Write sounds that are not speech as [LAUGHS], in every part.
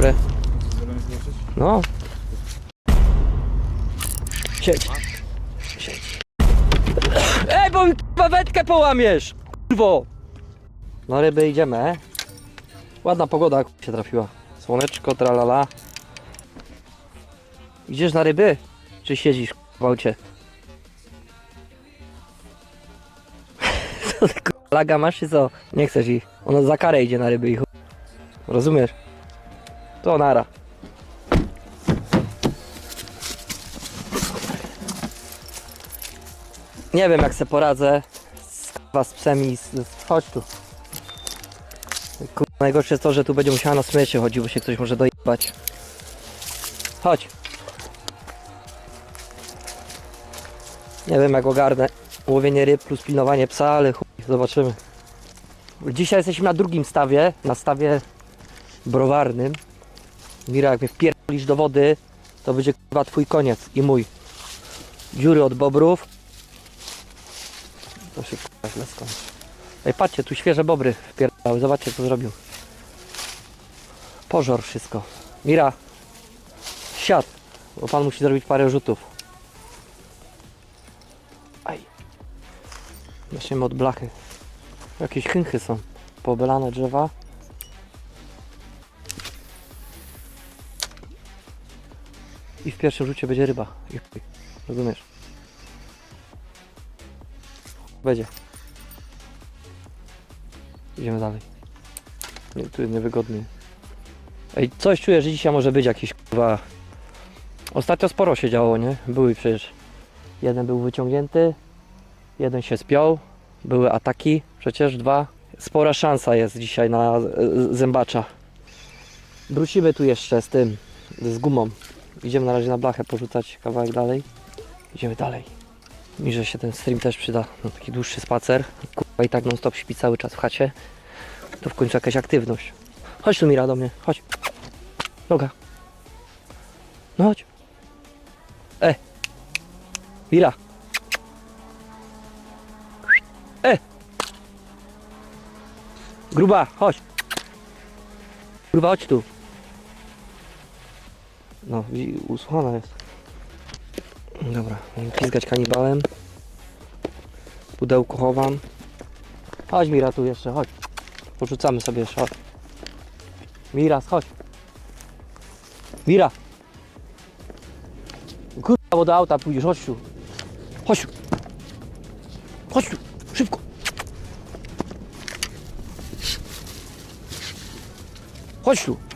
Dobre. No. Siedź. Siedź. Ej, bo mi połamiesz! Kurwo! No ryby idziemy, e? Ładna pogoda się trafiła. Słoneczko, tralala. Idziesz na ryby? Czy siedzisz w aucie? [LAUGHS] Co ty laga masz czy co? Nie chcesz ich. Ona za karę idzie na ryby i chuj. Rozumiesz? To nara. Nie wiem jak se poradzę z, k***a, z psem i z, z... Chodź tu. Najgorsze jest to, że tu będzie musiała na smycie chodzić, bo się ktoś może dojebać. Chodź. Nie wiem jak ogarnę łowienie ryb plus pilnowanie psa, ale chuj, zobaczymy. Dzisiaj jesteśmy na drugim stawie, na stawie browarnym. Mira, jak mnie wpierdolisz do wody, to będzie chyba twój koniec i mój. Dziury od bobrów. To się k***a źle skończy. Ej, patrzcie, tu świeże bobry wpierdały. Zobaczcie, co zrobił. Pożor wszystko. Mira, siad, bo pan musi zrobić parę rzutów. Aj. Zaczniemy od blachy. Jakieś chynchy są. Pobelane drzewa. I w pierwszym rzucie będzie ryba. Rozumiesz? Będzie. Idziemy dalej. Nie, tu jest niewygodnie. Ej, coś czuję, że dzisiaj może być jakiś kurwa. Ostatnio sporo się działo, nie? Były przecież. Jeden był wyciągnięty, jeden się spiął, były ataki, przecież dwa. Spora szansa jest dzisiaj na e, zębacza. Wrócimy tu jeszcze z tym, z gumą. Idziemy na razie na blachę porzucać kawałek dalej. Idziemy dalej. Mi, że się ten stream też przyda na taki dłuższy spacer. Kurwa i tak non stop śpi cały czas w chacie. To w końcu jakaś aktywność. Chodź tu Mira do mnie, chodź. Noga. No chodź. E. Mira. E. Gruba, chodź. Gruba, chodź tu. No, usłuchana jest. Dobra, pizgać kanibałem. Pudełko chowam. Chodź Mira tu jeszcze, chodź. Porzucamy sobie jeszcze, chodź. Miras, chodź. Mira. Kurwa, bo do auta pójdziesz, chodź tu. Chodź tu. Chodź tu, szybko. Chodź tu.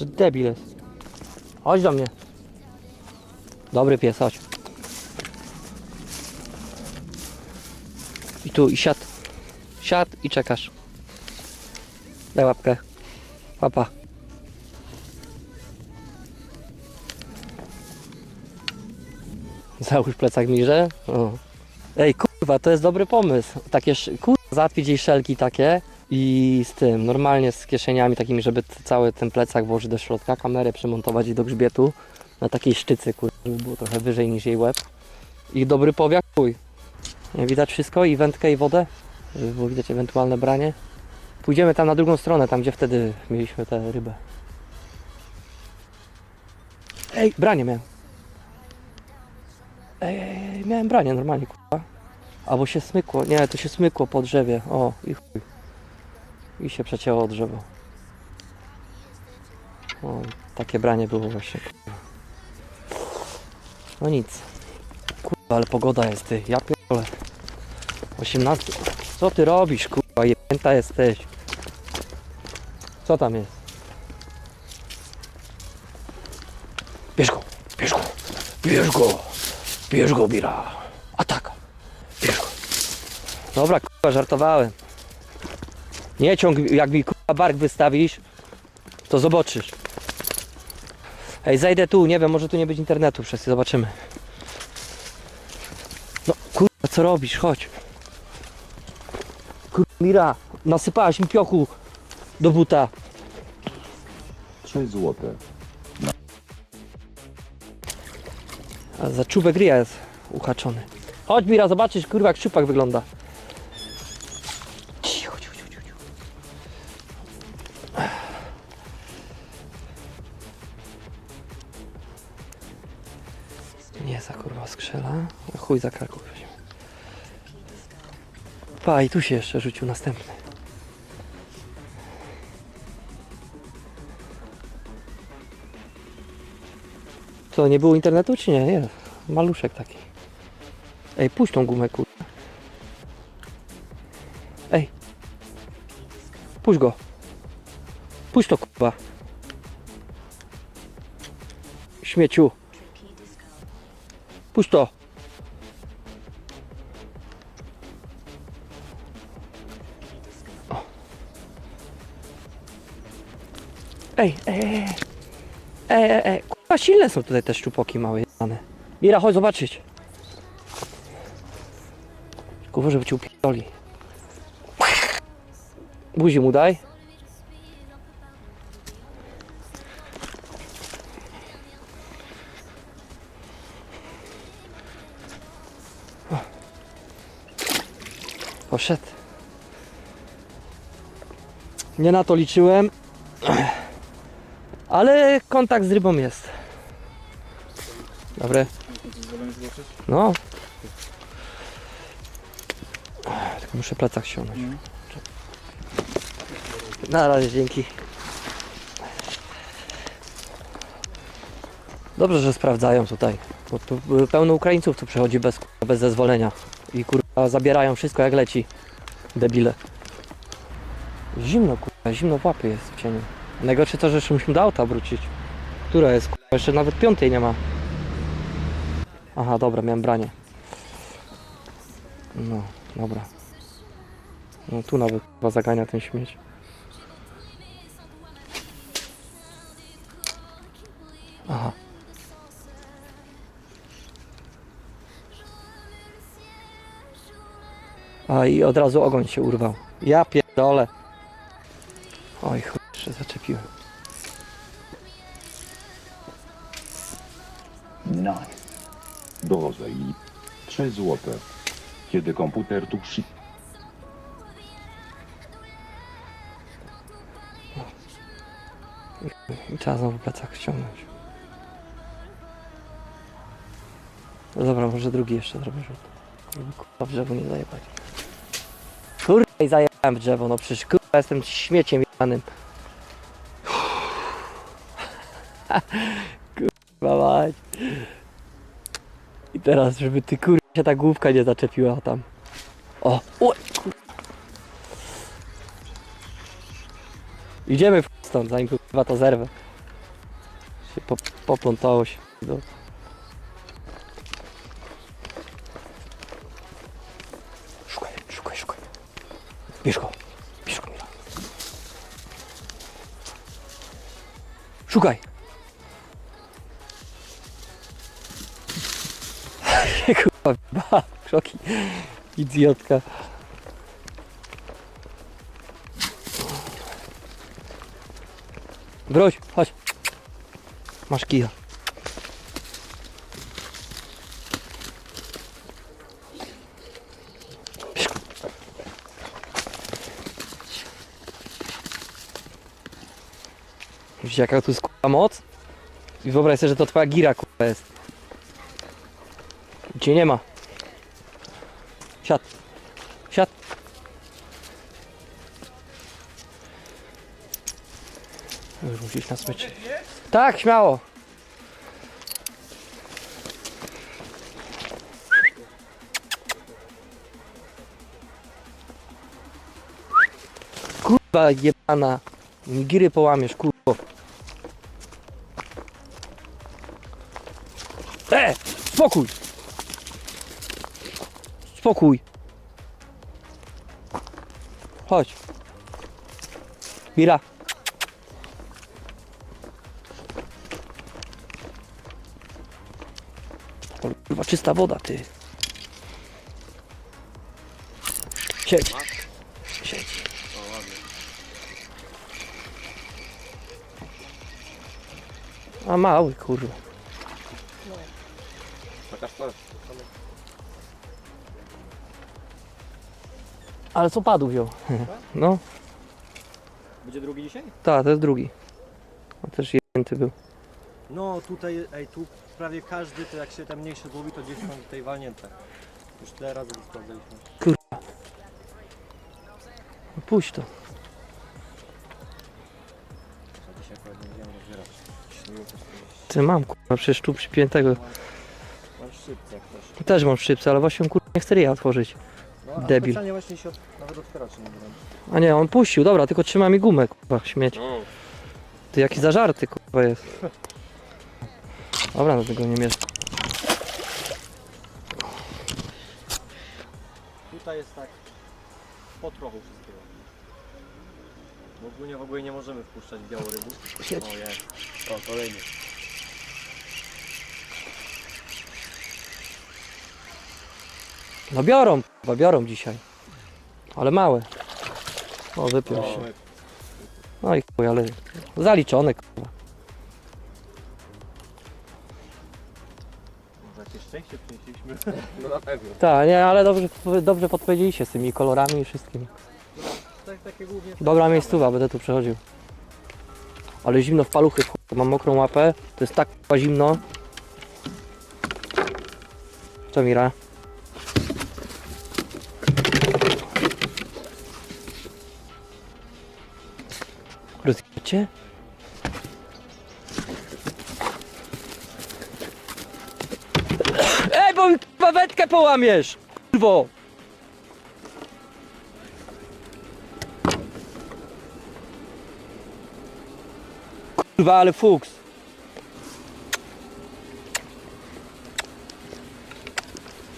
To debil jest. Chodź do mnie. Dobry pies, chodź. I tu, i siad. Siad i czekasz. Daj łapkę. Papa. Załóż plecak Mirze. O. Ej, kurwa, to jest dobry pomysł. Takie, kurwa, załatwić jej szelki takie i z tym, normalnie z kieszeniami takimi, żeby cały ten plecak włożyć do środka, kamerę przymontować i do grzbietu na takiej sztycy, kurwa, żeby było trochę wyżej niż jej łeb. I dobry powiak, chuj. Widać wszystko i wędkę i wodę, żeby było widać ewentualne branie. Pójdziemy tam na drugą stronę, tam gdzie wtedy mieliśmy tę rybę. Ej, branie miałem. Ej, ej, ej, miałem branie normalnie, kurwa. Albo się smykło, nie, to się smykło po drzewie, o i chuj. I się przecięło drzewo. O, takie branie było właśnie. No nic. Kurwa, ale pogoda jest ty, ja pierdolę. 18. Co ty robisz, kurwa, jebnięta jesteś. Co tam jest? Bierz go, bierz go, bierz go, bierz go, Bira. Atak, bierz go. Dobra, kurwa, żartowałem. Nie ciąg, jak mi kurwa bark wystawisz, to zobaczysz. Ej, zejdę tu, nie wiem, może tu nie być internetu przez chwilę, zobaczymy. No, kurwa, co robisz? Chodź. Kurwa, Mira, nasypałaś mi piochu do buta. 6 zł. A za czubek ryja jest uhaczony. Chodź Bira, zobaczysz kurwa jak szczupak wygląda. Chuj za weźmie. Pa i tu się jeszcze rzucił następny. Co, nie było internetu czy nie? Jest. Maluszek taki. Ej, puść tą gumę, kur... Ej. Puść go. Puść to, kurwa. Śmieciu. Puść to. Ej, ej, ej. ej. Ej, ej. Kurwa, silne są tutaj te szczupoki małe jebane. Mira, chodź zobaczyć. Kurwa, żeby cię upierdoli. Buzi mu daj. Poszedł. Nie na to liczyłem. Ale kontakt z rybą jest. Dobre. No. Tylko muszę plecak ściągnąć. Na razie, dzięki. Dobrze, że sprawdzają tutaj. Bo tu y, pełno Ukraińców tu przechodzi bez, bez zezwolenia. I kurwa zabierają wszystko jak leci. Debile. Zimno kurwa, zimno w łapie jest w cieniu. Najgorsze to, że jeszcze musimy do auta wrócić. Która jest kurwa? Jeszcze nawet piątej nie ma. Aha, dobra, miałem branie. No, dobra. No tu nawet chyba zagania ten śmieć. Aha. A i od razu ogoń się urwał. Ja pierdolę. Oj, chuj, jeszcze zaczepiłem. Nice. Dozę i 3 złote. Kiedy komputer tu przy... I trzeba znowu plecak ściągnąć. No dobra, może drugi jeszcze zrobię rzut. Żeby kurwa w drzewo nie zajebać. Kurwa i zajebałem w drzewo, no przecież kurwa jestem śmieciem jebanym. Kurwa mać. I teraz, żeby ty kurwa się ta główka nie zaczepiła tam. O. Idziemy stąd, zanim kurwa to zerwę. Się po, poplątało się. Do... Szukaj, szukaj, szukaj. Bierz go, bierz go. Szukaj. Kroki. Idiotka. Wróć, chodź. Masz kija. Jaka tu jest moc? I wyobraź sobie, że to twoja gira kurwa jest. Cię nie ma. Siad. Siad. Już na smyczy. Tak, śmiało. Kurwa jebana. Giry połamiesz, kurwo. E! Spokój! Spokój. Chodź. Mira. Kurwa, czysta woda, ty. Siedź. Siedź. A mały, kurwa. Ale co padł wziął? No, Będzie drugi dzisiaj? tak, to jest drugi. On też jęty był. No tutaj, ej, tu prawie każdy, to jak się tam mniejszy złowi, to gdzieś tam tutaj walnięte. Już tyle razy to sprawdzaliśmy. No Puść to. A dzisiaj akurat nie będziemy rozbierać. Śniło coś Ty mam kurwa, przecież tu przypiętego. Mam szybce jak też. Też mam szczypce, ale właśnie kurwa nie chce ryja otworzyć. No, a Debil. specjalnie właśnie się od, A nie, on puścił, dobra, tylko trzyma mi gumę, kurwa, śmieć. No. Ty jaki zażarty, kurwa jest. Dobra, no tego nie mierzę. Tutaj jest tak po trochu wszystkiego. Bo ogólnie w ogóle nie możemy wpuszczać białorybów. O jest. O, kolejny. No biorą, kurwa, biorą dzisiaj. Ale małe. O, wypił się. No i chuj, ale zaliczone, kurwa. Może jakieś szczęście przynieśliśmy. No na pewno. Tak, nie, ale dobrze, dobrze podpowiedzieliście z tymi kolorami i wszystkim. tak, takie głównie. Dobra miejscowa, będę tu przechodził. Ale zimno w paluchy, chuj. mam mokrą łapę, to jest tak kurwa zimno. Co Mira? Rozjecie? Ej, bo mi kurwa wędkę połamiesz! Kurwo! Kurwa, ale fuks.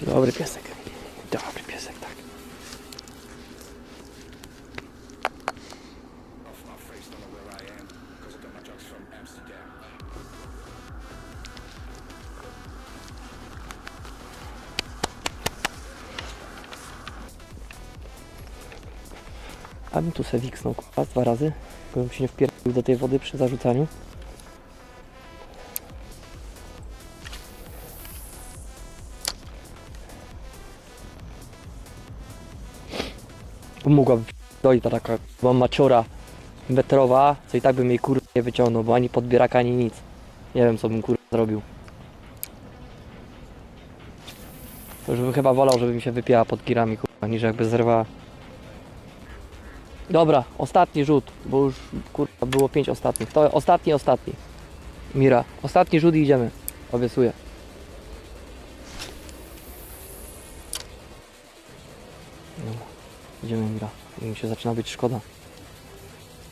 Dobry piesek. A bym tu se wiksnął kurwa dwa razy, bym się nie wpierdolił do tej wody przy zarzucaniu. Mogłaby dojść ta taka była maciora metrowa, co i tak bym jej kurwa nie wyciągnął, bo ani podbieraka, ani nic. Nie wiem co bym kurwa zrobił. To już bym chyba wolał, żeby mi się wypiała pod girami kurwa, niż jakby zerwała. Dobra, ostatni rzut, bo już kurwa było pięć ostatnich. To ostatni, ostatni. Mira, ostatni rzut i idziemy. Obiecuję. Idziemy Mira. Mi się zaczyna być szkoda.